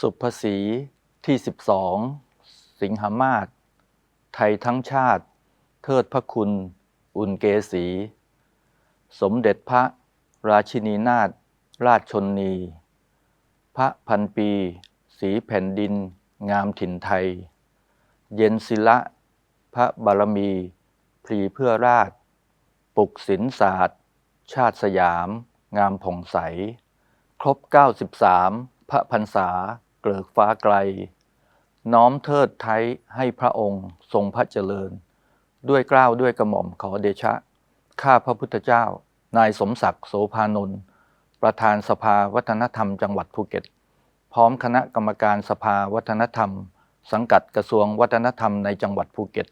สุภาษีที่ 12 สิงหามาศไทยทั้งชาติ เทิดพระคุณ อุ่นเกษี สมเด็จพระราชินีนาถราชชนนี พระพันปี สีแผ่นดิน งามถิ่นไทย เย็นศิละ พระบารมี พรีเพื่อราช ปุกศิลศาสตร์ ชาติสยาม งามผ่องใส ครบ 93 พระพรรษา เกลิกฟ้าไกล น้อมเทิดไทยให้พระองค์ทรงพระเจริญ ด้วยเกล้าวด้วยกระหม่อมขอเดชะ ข้าพระพุทธเจ้า นายสมศักดิ์โสภานนท์ประธานสภาวัฒนธรรมจังหวัดภูเก็ต พร้อมคณะกรรมการสภาวัฒนธรรม สังกัดกระทรวงวัฒนธรรมในจังหวัดภูเก็ต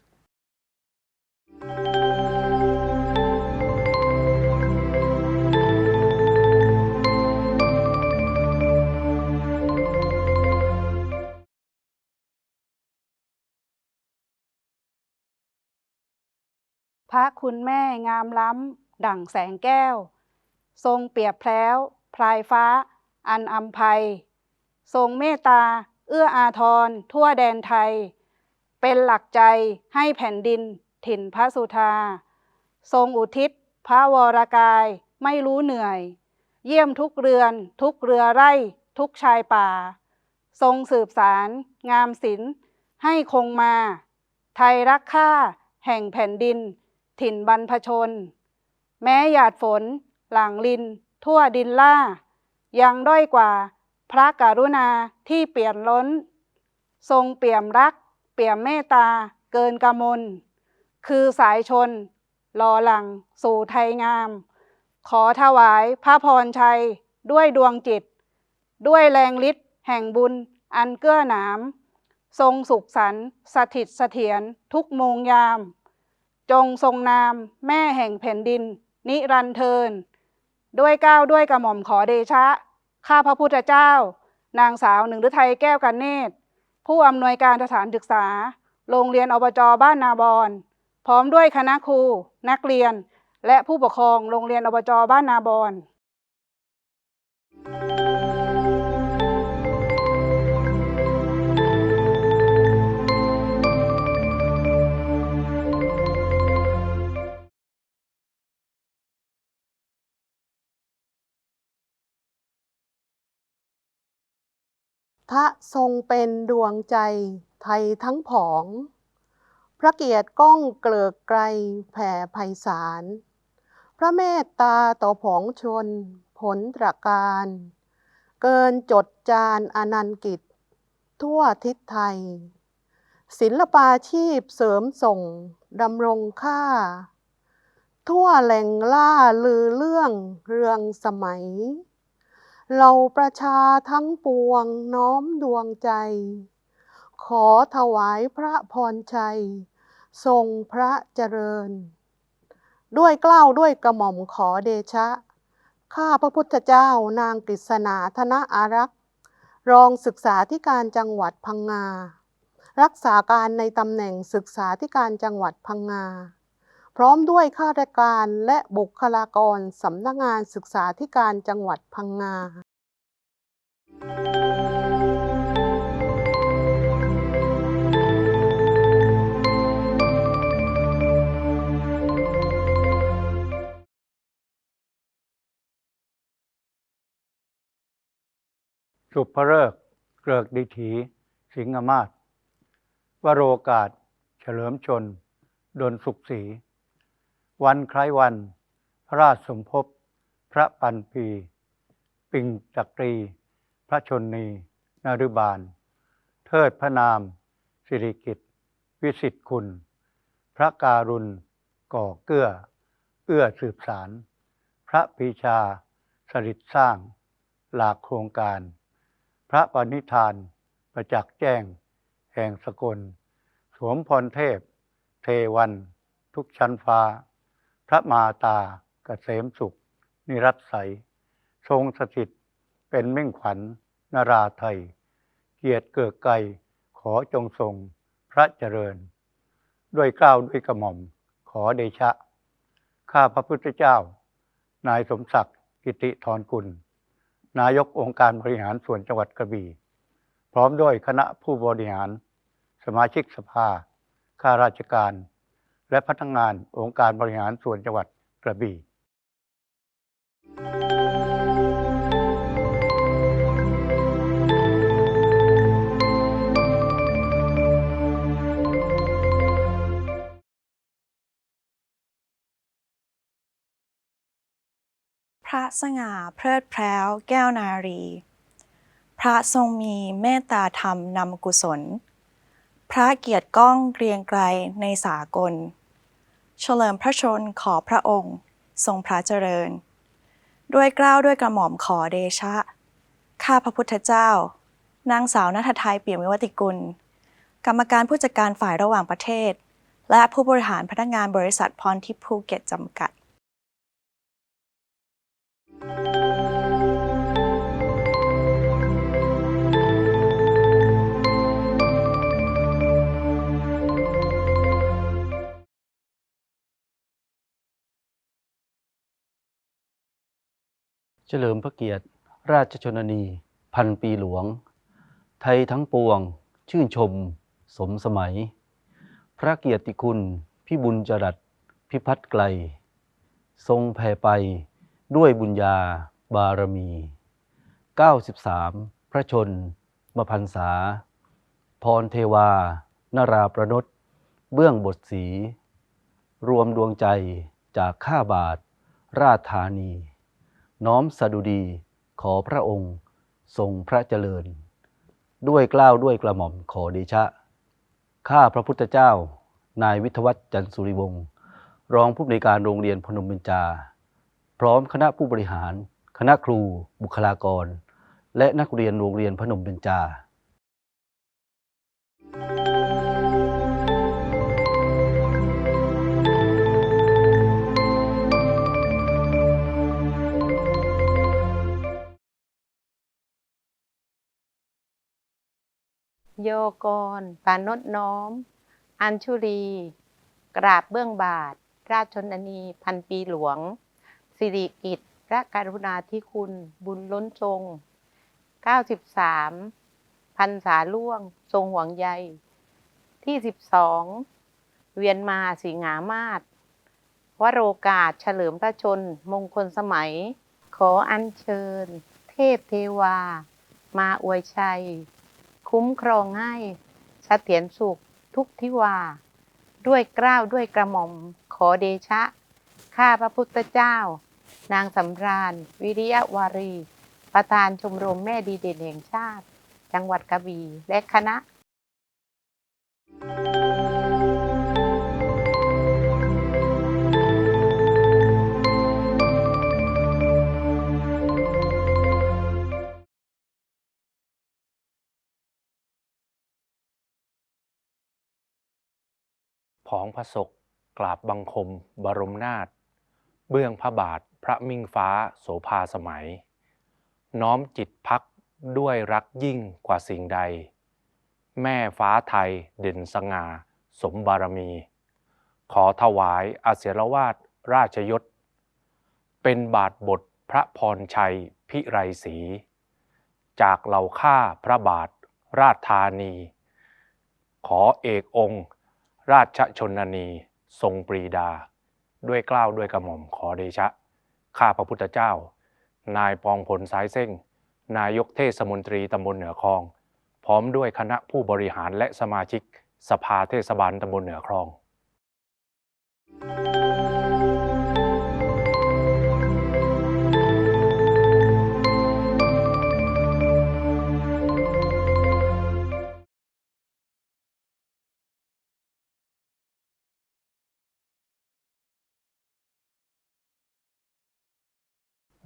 พระคุณแม่งามล้ำ ดั่งแสงแก้ว ทรงเปียบแพล้ว พลายฟ้า อันอัมภัย ทรงเมตตา เอื้ออาทร ทั่วแดนไทย เป็นหลักใจให้แผ่นดินถิ่นพระสุธา ทรงอุทิศ พระวรกายไม่รู้เหนื่อย เยี่ยมทุกเรือน ทุกเรือไร่ ทุกชายป่า ทรงสืบสารงามศิลป์ให้คงมา ไทยรักค่าแห่งแผ่นดิน ถิ่นบรรพชน แม้หยาดฝน หลังลิน ทั่วดินล่า ยังด้อยกว่าพระกรุณาที่เปลี่ยนล้น ทรงเปี่ยมรัก เปี่ยมเมตตา เกินกมล คือสายชนรอหลัง สู่ไทยงาม ขอถวายพระพรชัย ด้วยดวงจิต ด้วยแรงฤทธิ์แห่งบุญอันเกื้อหนาม ทรงสุขสันต์สถิตเสถียรทุกโมงยาม จงทรงนาม แม่แห่งแผ่นดิน นิรันเทิน ด้วยก้าวด้วยกระหม่อมขอเดชะ ข้าพระพุทธเจ้า นางสาวหนึ่งฤทัยแก้วกันเนตร ผู้อำนวยการสถานศึกษา โรงเรียนอบจบ้านนาบอนพร้อมด้วยคณะครู นักเรียน และผู้ปกครองโรงเรียนอบจบ้านนาบอน พระทรงเป็นดวงใจไทยทั้งผอง พระเกียรติก้องเกลิกไกรแผ่ไพศาล พระเมตตาต่อผองชน ผลตระการ เกินจดจานอนันต์กิจ ทั่วทิศไทย ศิลปาชีพเสริมส่งดำรงค่า ทั่วแหล่งล่าลือเรื่องเรืองสมัย เราประชาทั้งปวงน้อมดวงใจ ขอถวายพระพรชัย ทรงพระเจริญ ด้วยเกล้าวด้วยกระหม่อมขอเดชะ ข้าพระพุทธเจ้านางกฤษณาธนอารักษ์ รองศึกษาธิการจังหวัดพังงา รักษาการในตำแหน่งศึกษาธิการจังหวัดพังงา พร้อมด้วยข้าราชการและบุคลากรสำนักงานศึกษาธิการจังหวัดพังงา สุภเริกเกริกดิถี สิงหมาศวโรกาส เฉลิมชน ดนสุขศรี วันคล้ายวันพระราชสมภพ พระปันปี ปิงจักรี พระชนนีนฤบาล เทิดพระนาม สิริกิตวิสิทธิคุณ พระการุณ ก่อเกื้อ เอื้อสืบสาร พระปีชา สริตสร้าง หลากโครงการ พระปณิธาน ประจักษ์แจ้ง แห่งสกล สวมพรเทพ เทวัน ทุกชั้นฟ้า พระมาตาเกษมสุข นิรัตใสยทรงสถิตเป็นมิ่งขวัญนราไทย เกียรติเกิดไกรขอจงทรงพระเจริญ ด้วยเกล้าวด้วยกระหม่อมขอเดชะ ข้าพระพุทธเจ้า นายสมศักดิ์กิติธรกุล นายกองค์การบริหารส่วนจังหวัดกระบี่ พร้อมด้วยคณะผู้บริหาร สมาชิกสภา ข้าราชการ และพนักงานองค์การบริหารส่วนจังหวัดกระบี่พระสง่าเพลิดเพร้วแก้วนารี พระทรงมีเมตตาธรรมนำกุศล พระเกียรติก้องเกรียงไกรในสากล เฉลิมพระชนขอพระองค์ ทรงพระเจริญ ด้วยเกล้าวด้วยกระหม่อมขอเดชะ ข้าพระพุทธเจ้า นางสาวนัทไทยเปี่ยมวิวัติกุล กรรมการผู้จัดการฝ่ายระหว่างประเทศ และผู้บริหารพนักงานบริษัทพรทิพย์ภูเก็ตจำกัด เฉลิมพระเกียรติ ราชชนนี พันปีหลวง ไทยทั้งปวง ชื่นชม สมสมัย พระเกียรติคุณ พิบุญจรัสพิพัฒน์ไกล ทรงแผ่ไปด้วยบุญญาบารมี 93 พระชนมพันษา พรเทวา นาราประนตเบื้องบทสี รวมดวงใจจากข้าบาท ราชธานี น้อมสดุดีขอพระองค์ทรงพระเจริญ ด้วยกล้าวด้วยกระหม่อมขอเดชะ ข้าพระพุทธเจ้า นายวิทวัฒน์จันสุริวงศ์รองผู้อำนวยการโรงเรียนพนมเบญจา พร้อมคณะผู้บริหาร คณะครู บุคลากร และนักเรียนโรงเรียนพนมเบญจา โยกรปานดน้อม อัญชุรี กราบเบื้องบาท ราชชนนีพันปีหลวง สิริกิตพระกรุณาธิคุณบุญล้นทรง 93 พันษาล่วง ทรงห่วงใย ที่ 12 เวียนมาสีหงามาศวโรกาสเฉลิมพระชน มงคลสมัย ขออัญเชิญ เทพเทวา มาอวยชัย คุ้มครองให้เสถียรสุขทุกทิวา ด้วยเกล้าวด้วยกระหม่อมขอเดชะ ข้าพระพุทธเจ้า นางสำราญ วิริยวารี ประธานชมรมแม่ดีเด่นแห่งชาติ จังหวัดกระบี่และคณะ ผองพระศกกราบบังคม บรมนาถเบื้องพระบาทพระมิ่งฟ้าโสภาสมัย น้อมจิตพักด้วยรักยิ่งกว่าสิ่งใด แม่ฟ้าไทยเด่นสง่าสมบารมี ขอถวายอาเสรวาทราชยศ เป็นบาทบทพระพรชัยพิไรศรีจากเหล่าข้าพระบาทราชธานี ขอเอกองค์ ราชชนนี ทรงปรีดา ด้วยเกล้าวด้วยกระหม่อมขอเดชะ ข้าพระพุทธเจ้า นายปองผลสายเส้ง นายกเทศมนตรีตำบลเหนือคลอง พร้อมด้วยคณะผู้บริหารและสมาชิก สภาเทศบาลตำบลเหนือคลอง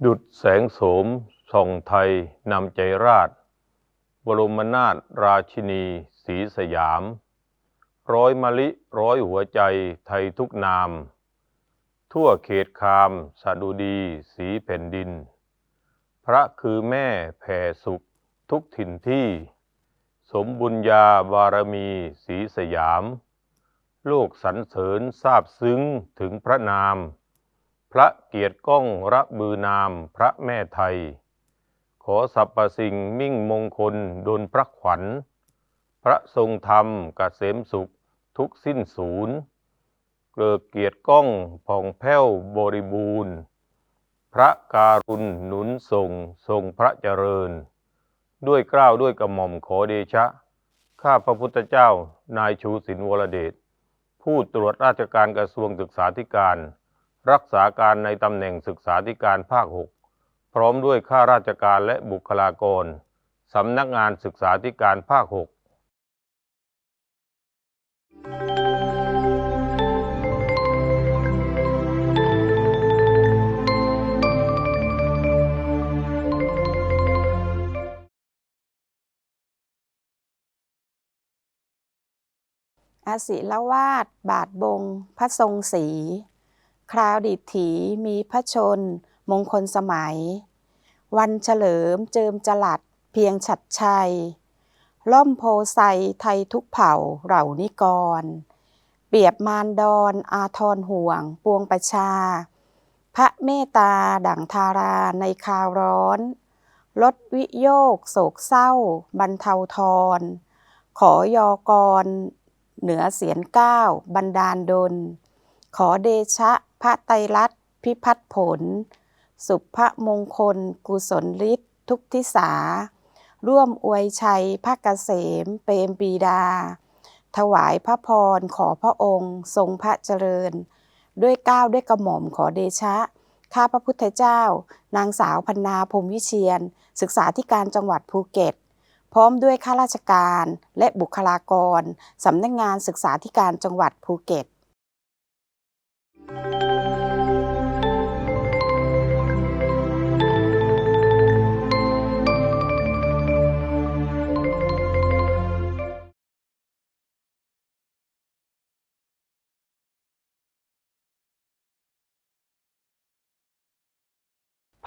ดุดแสงโสมส่องไทยนำใจราช บรมนาถราชินีศรีสยาม ร้อยมะลิร้อยหัวใจไทยทุกนาม ทั่วเขตคามสดุดีสีแผ่นดิน พระคือแม่แผ่สุขทุกถิ่นที่ สมบุญญาบารมีสีสยาม โลกสรรเสริญทราบซึ้งถึงพระนาม พระเกียรติก้องระบือนามพระแม่ไทย ขอสรรพสิ่งมิ่งมงคลดลพระขวัญ พระทรงธรรมกเกษมสุขทุกสิ้นศูนย์เกลิกเกียรติก้องผ่องแผ้วบริบูรณ์ พระการุณหนุนทรงทรงพระเจริญ ด้วยเกล้าวด้วยกระหม่อมขอเดชะ ข้าพระพุทธเจ้านายชูศินวรเดชผู้ตรวจราชการกระทรวงศึกษาธิการ รักษาการในตำแหน่งศึกษาธิการภาค 6 พร้อมด้วยข้าราชการและบุคลากรสำนักงานศึกษาธิการภาค 6อาศิลวาด บาทบง พระทรงศรี คราวดิถีมีพระชน มงคลสมัย วันเฉลิมเจิมจลัดเพียงฉัดชัย ล่อมโพไซไทยทุกเผ่าเหล่านิกร เปรียบมารดอนอาทรห่วง ปวงประชา พระเมตตาดั่งทาราในคาวร้อน ลดวิโยกโศกเศร้า บรรเทาทร ขอยอกร เหนือเสียนก้าวบันดาลดลขอเดชะ พระไตรลัตน์พิพัฒน์ผล สุภมงคล กุศลฤทธิ์ทุกทิสา ร่วมอวยชัยพระเกษม เปรมปีดา ถวายพระพรขอพระองค์ ทรงพระเจริญ ด้วยก้าวด้วยกระหม่อมขอเดชะ ข้าพระพุทธเจ้า นางสาวพันนาพรมวิเชียน ศึกษาธิการจังหวัดภูเก็ตพร้อมด้วยข้าราชการและบุคลากร สำนักงานศึกษาธิการจังหวัดภูเก็ต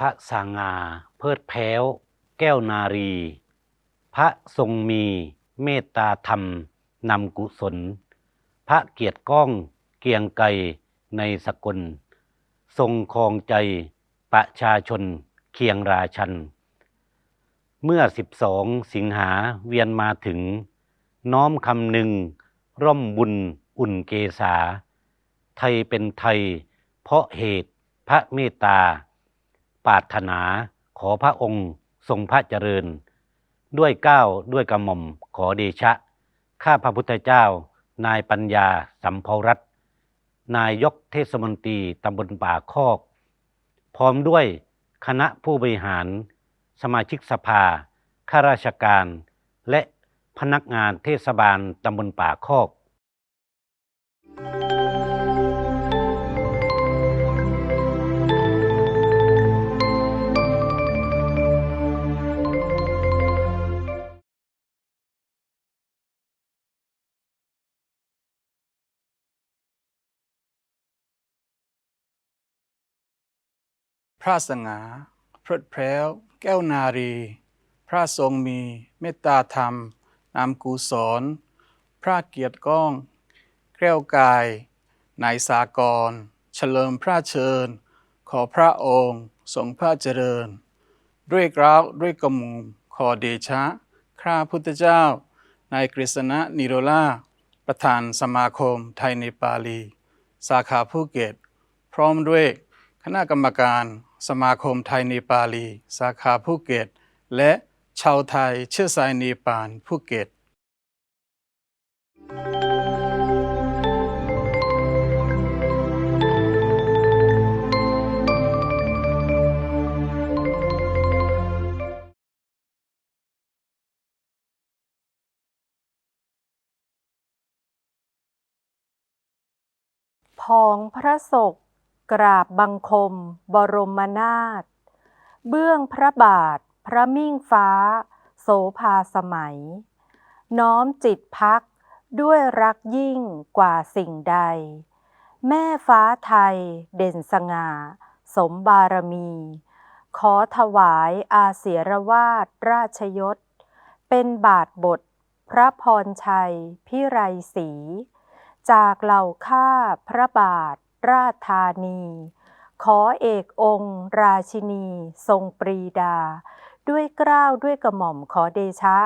พระสางา เพิดแพ้ว แก้วนารี พระทรงมีเมตตาธรรมนำกุศล พระเกียรติก้องเกียงไกรในสกล ทรงครองใจประชาชนเคียงราชัน เมื่อสิบสองสิงหาเวียนมาถึง น้อมคำหนึ่ง ร่มบุญอุ่นเกษา ไทยเป็นไทย เพราะเหตุพระเมตตา ปรารถนาขอพระองค์ทรงพระเจริญ ด้วยก้าวด้วยกระหม่อมขอเดชะ ข้าพระพุทธเจ้า นายปัญญาสัมภรัตน์นายกเทศมนตรีตำบลป่าคอก พร้อมด้วยคณะผู้บริหาร สมาชิกสภา ข้าราชการ และพนักงานเทศบาลตำบลป่าคอก ระสงาเพลิดเพร้วแก้วนารี พระทรงมีเมตตาธรรมนำกุศลพระเกียรติก้องแก้วกายนายสากร เฉลิมพระเชิญ ขอพระองค์ทรงพระเจริญ ด้วยกล้าวด้วยกระหม่อมขอเดชะ ข้าพุทธเจ้านายกฤษณะนิโรลาประธานสมาคมไทยในปาลี สาขาภูเก็ต พร้อมด้วยคณะกรรมการ สมาคมไทยเนปาลี สาขาภูเก็ต และชาวไทยเชื้อสายเนปาลภูเก็ตพองพระศก กราบบังคม บรมนาถเบื้องพระบาท พระมิ่งฟ้า โสภาสมัย น้อมจิตพักด้วยรักยิ่งกว่าสิ่งใด แม่ฟ้าไทยเด่นสง่า สมบารมี ขอถวายอาเสียรวาดราชยศ เป็นบาทบท พระพรชัย พิไรศรีจากเหล่าข้าพระบาท ราชธานี ขอเอกองค์ ราชินี ทรงปรีดา ด้วยเกล้าวด้วยกระหม่อมขอเดชะ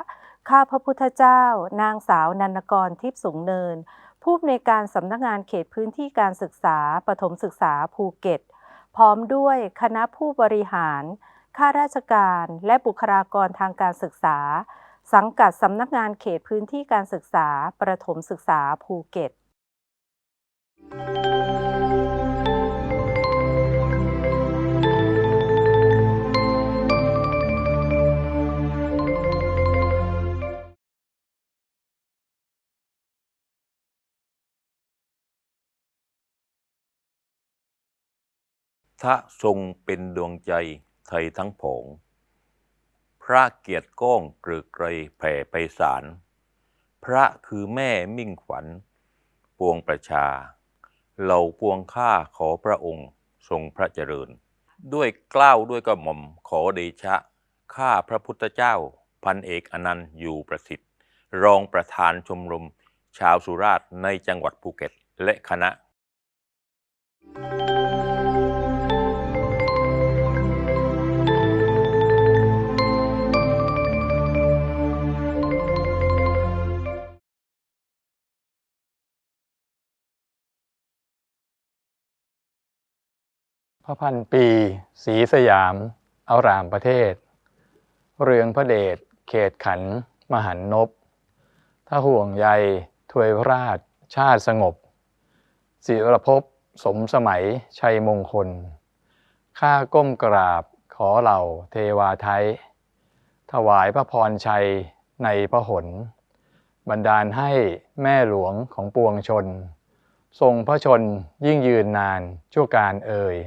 ข้าพระพุทธเจ้า นางสาวนันกรทิพย์สูงเนิน ผู้อำนวยการสำนักงานเขตพื้นที่การศึกษาปฐมศึกษาภูเก็ต พร้อมด้วยคณะผู้บริหาร ข้าราชการและบุคลากรทางการศึกษา สังกัดสำนักงานเขตพื้นที่การศึกษาประถมศึกษาภูเก็ต ทะทรงเป็นดวงใจไทยทั้งผง พระเกียรติก้องเกลือไกรแผ่ไพศาลพระคือแม่มิ่งขวัญปวงประชา เหล่าปวงข้าขอพระองค์ทรงพระเจริญ ด้วยเกล้าวด้วยกระหม่อมขอเดชะ ข้าพระพุทธเจ้า พันเอกอนันต์อยู่ประสิทธิ์ รองประธานชมรม ชาวสุราษฎร์ในจังหวัดภูเก็ตและคณะ พระพันปีศรีสยาม เอารามประเทศ เรืองพระเดชเขตขัน มหันนบถ้าห่วงใยถวยราชชาติสงบศิรภพสมสมัยชัยมงคล ข้าก้มกราบขอเหล่าเทวาไทย ถวายพระพรชัยในพระหนบันดาลให้แม่หลวงของปวงชน ทรงพระชนยิ่งยืนนานชั่วการเอ่ย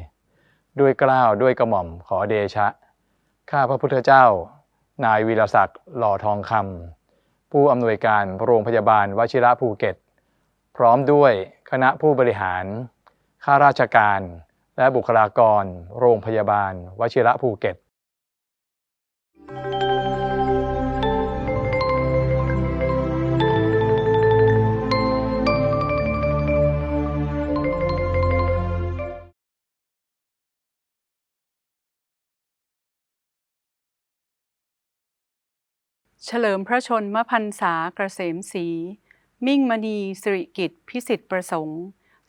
ด้วยกล้าวด้วยกระหม่อมขอเดชะ ข้าพระพุทธเจ้า นายวีรศักดิ์หล่อทองคำผู้อำนวยการโรงพยาบาลวชิระภูเก็ต พร้อมด้วยคณะผู้บริหาร ข้าราชการ และบุคลากร โรงพยาบาลวชิระภูเก็ต เฉลิมพระชนมพรรษาเกษมศรีมิ่งมณีสิริกิตพิสิทธิประสงค์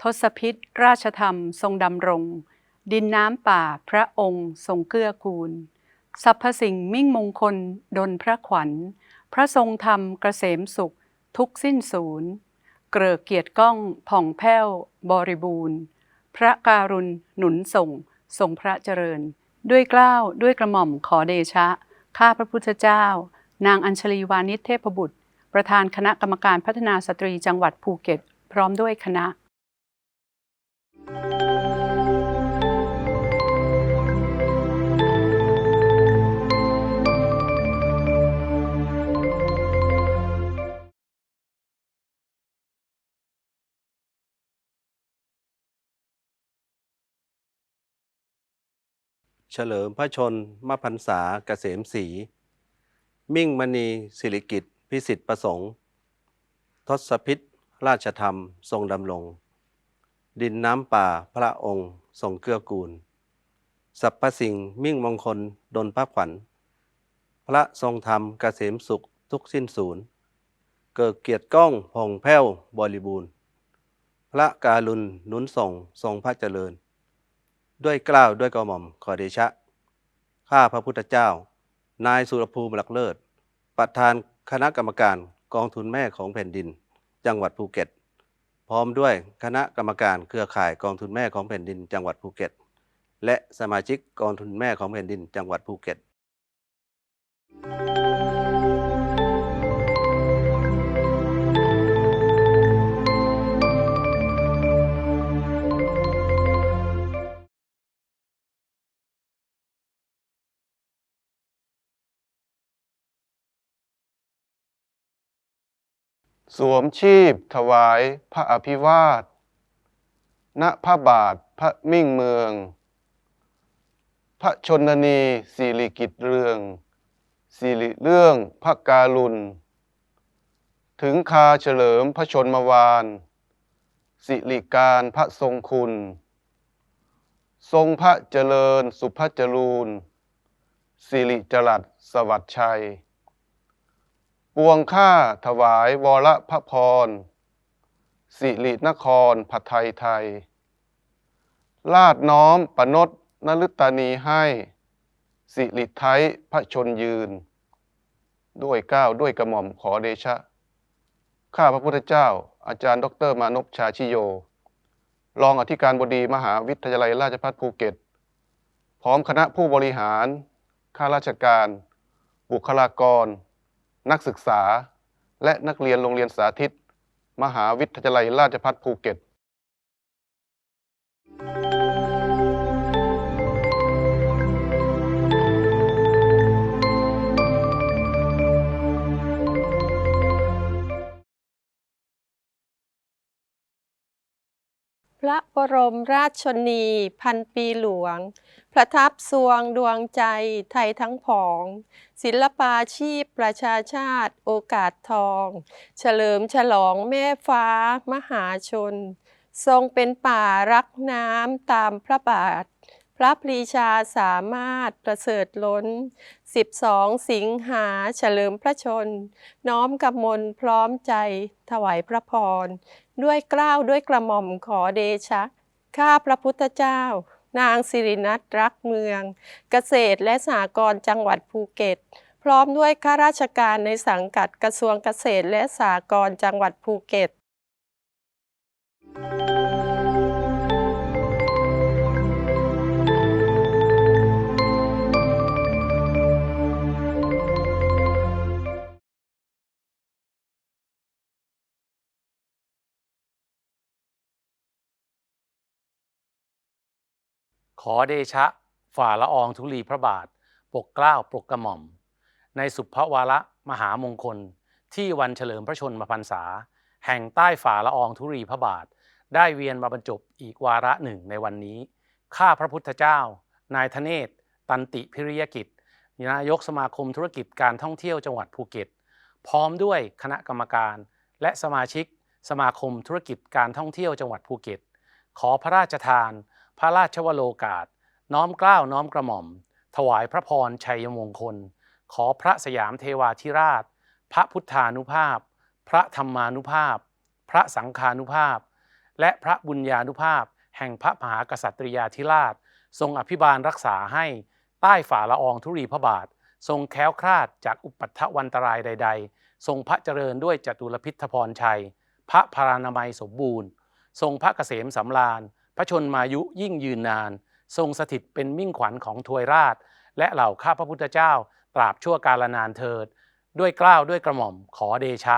ทศพิษราชธรรมทรงดำรง ดินน้ำป่าพระองค์ทรงเกื้อกูลสรรพสิ่งมิ่งมงคลดลพระขวัญ พระทรงธรรมเกษมสุข ทุกสิ้นศูนย์เกริกเกียรติก้องผ่องแผ้ว บริบูรณ์ พระการุณหนุนส่ง ทรงพระเจริญ ด้วยกล้าวด้วยกระหม่อมขอเดชะ ข้าพระพุทธเจ้า นางอัญชลีวานิชเทพบุตร ประธานคณะกรรมการพัฒนาสตรีจังหวัดภูเก็ต พร้อมด้วยคณะ เฉลิมพระชนมพรรษาเกษมศรี มิ่งมณีสิริกิตพิสิทธิประสงค์ ทศพิษราชธรรมทรงดำรงดินน้ำป่าพระองค์ทรงเกื้อกูลสรรพสิ่งมิ่งมงคลดลพระขวัญ พระทรงธรรมเกษมสุขทุกสิ้นศูนย์ เกิดเกียรติก้องผ่องแผ้วบริบูรณ์ พระการุณหนุนส่งทรงพระเจริญ ด้วยกล้าวด้วยกระหม่อมขอเดชะ ข้าพระพุทธเจ้า นายสุรภูมิหลักเลิศ ประธานคณะกรรมการกองทุนแม่ของแผ่นดิน จังหวัดภูเก็ต พร้อมด้วยคณะกรรมการเครือข่ายกองทุนแม่ของแผ่นดิน จังหวัดภูเก็ต และสมาชิกกองทุนแม่ของแผ่นดิน จังหวัดภูเก็ต สวมชีพถวายพระอภิวาท ณพระบาทพระมิ่งเมือง พระชนนีสิริกิจเรืองสิริเรื่องพระการุณ ถึงคาเฉลิมพระชนมวาน สิริการพระทรงคุณ ทรงพระเจริญสุภเจรูญสิริจรัสสวัสดิ์ชัย ปวงข้าถวายวรพระพร สิรินครผัดไทยไทย ลาดน้อมปนดนฤตานีให้ สิริไทยพระชนยืน ด้วยก้าวด้วยกระหม่อมขอเดชะ ข้าพระพุทธเจ้า อาจารย์ ดรมานพชาชิโย รองอธิการบดีมหาวิทยาลัยราชภัฏภูเก็ต พร้อมคณะผู้บริหาร ข้าราชการ บุคลากร นักศึกษา และนักเรียนโรงเรียนสาธิต มหาวิทยาลัยราชภัฏภูเก็ตพระบรมราชชนี พันปีหลวง ประทับสวงดวงใจไทยทั้งผอง ศิลปาชีพประชาชาติโอกาสทอง เฉลิมฉลองแม่ฟ้ามหาชน ทรงเป็นป่ารักน้ำตามพระบาท พระปรีชาสามารถประเสริฐล้น 12 สิงหาเฉลิมพระชน น้อมกำมลพร้อมใจถวายพระพร ด้วยเกล้าวด้วยกระหม่อมขอเดชะ ข้าพระพุทธเจ้า นางสิรินัทรักเมือง เกษตรและสหกรณ์จังหวัดภูเก็ต พร้อมด้วยข้าราชการในสังกัดกระทรวงเกษตรและสหกรณ์จังหวัดภูเก็ต ขอเดชะ ฝ่าละอองธุลีพระบาท ปกเกล้าปกกระหม่อม ในสุภวาระมหามงคล ที่วันเฉลิมพระชนมพรรษา แห่งใต้ฝ่าละอองธุลีพระบาท ได้เวียนมาบรรจบอีกวาระหนึ่งในวันนี้ ข้าพระพุทธเจ้า นายธเนศ ตันติพิริยกิจ นายกสมาคมธุรกิจการท่องเที่ยวจังหวัดภูเก็ต พร้อมด้วยคณะกรรมการ และสมาชิก สมาคมธุรกิจการท่องเที่ยวจังหวัดภูเก็ต ขอพระราชทาน พระราชวโรกาส น้อมเกล้าวน้อมกระหม่อม ถวายพระพรชัยมงคล ขอพระสยามเทวาธิราช พระพุทธานุภาพ พระธรรมานุภาพ พระสังฆานุภาพ และพระบุญญานุภาพ แห่งพระมหากษัตริยาธิราช ทรงอภิบาลรักษาให้ใต้ฝ่าละอองธุรีพระบาท ทรงแคล้วคลาดจากอุปัฏฐวันตรายใด ๆ ทรงพระเจริญด้วยจตุรพิทพรชัย พระพารานามัยสมบูรณ์ ทรงพระเกษมสำราญ พระชนมายุยิ่งยืนนาน ทรงสถิตเป็นมิ่งขวัญของทวยราช และเหล่าข้าพระพุทธเจ้า ตราบชั่วกาลนานเถิด ด้วยกล้าวด้วยกระหม่อมขอเดชะ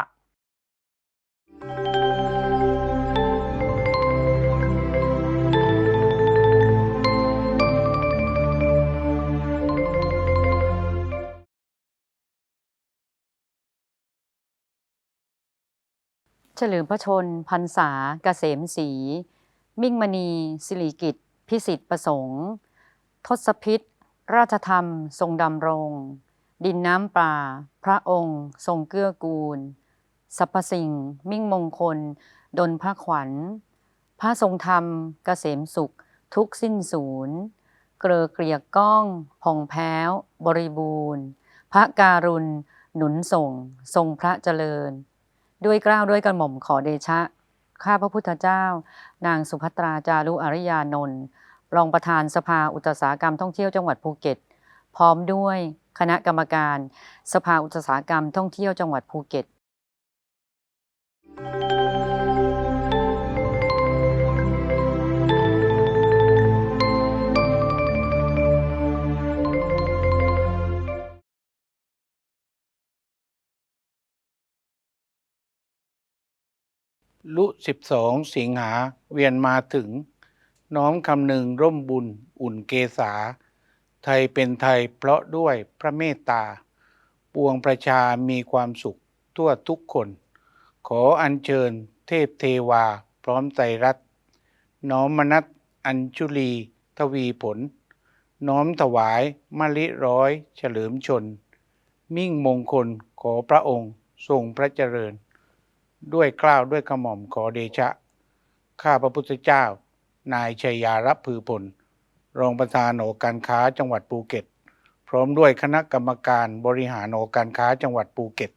เฉลิมพระชนพรรษาเกษมศรี มิ่งมณี สิริกิตพิสิทธิ์ประสงค์ ทศพิษ ราชธรรม ทรงดำรง ดินน้ำป่า พระองค์ ทรงเกื้อกูลสรรพสิ่ง มิ่งมงคล ดลพระขวัญ พระทรงธรรมเกษมสุข ทุกสิ้นศูนย์เกลอเกลียกก้องผ่องแผ้ว บริบูรณ์ พระการุณ หนุนส่ง ทรงพระเจริญ ด้วยเกล้าวด้วยกระหม่อมขอเดชะ ข้าพระพุทธเจ้า นางสุภัตราจารุอริยานนท์รองประธานสภาอุตสาหกรรมท่องเที่ยวจังหวัดภูเก็ต พร้อมด้วยคณะกรรมการ สภาอุตสาหกรรมท่องเที่ยวจังหวัดภูเก็ต ลุสิบสองสิงหาเวียนมาถึง น้อมคำหนึ่งร่มบุญอุ่นเกษา ไทยเป็นไทยเพราะด้วยพระเมตตา ปวงประชามีความสุขทั่วทุกคน ขออัญเชิญเทพเทวาพร้อมใจรัฐน้อมมนัตอัญชุลี ทวีผล น้อมถวายมะลิร้อยเฉลิมชน มิ่งมงคลขอพระองค์ทรงพระเจริญ ด้วยกล้าวด้วยกระหม่อมขอเดชะ ข้าพระพุทธเจ้า นายชัยยารับพือผล รองประธานหอการค้าจังหวัดภูเก็ต พร้อมด้วยคณะกรรมการบริหารหอการค้าจังหวัดภูเก็ต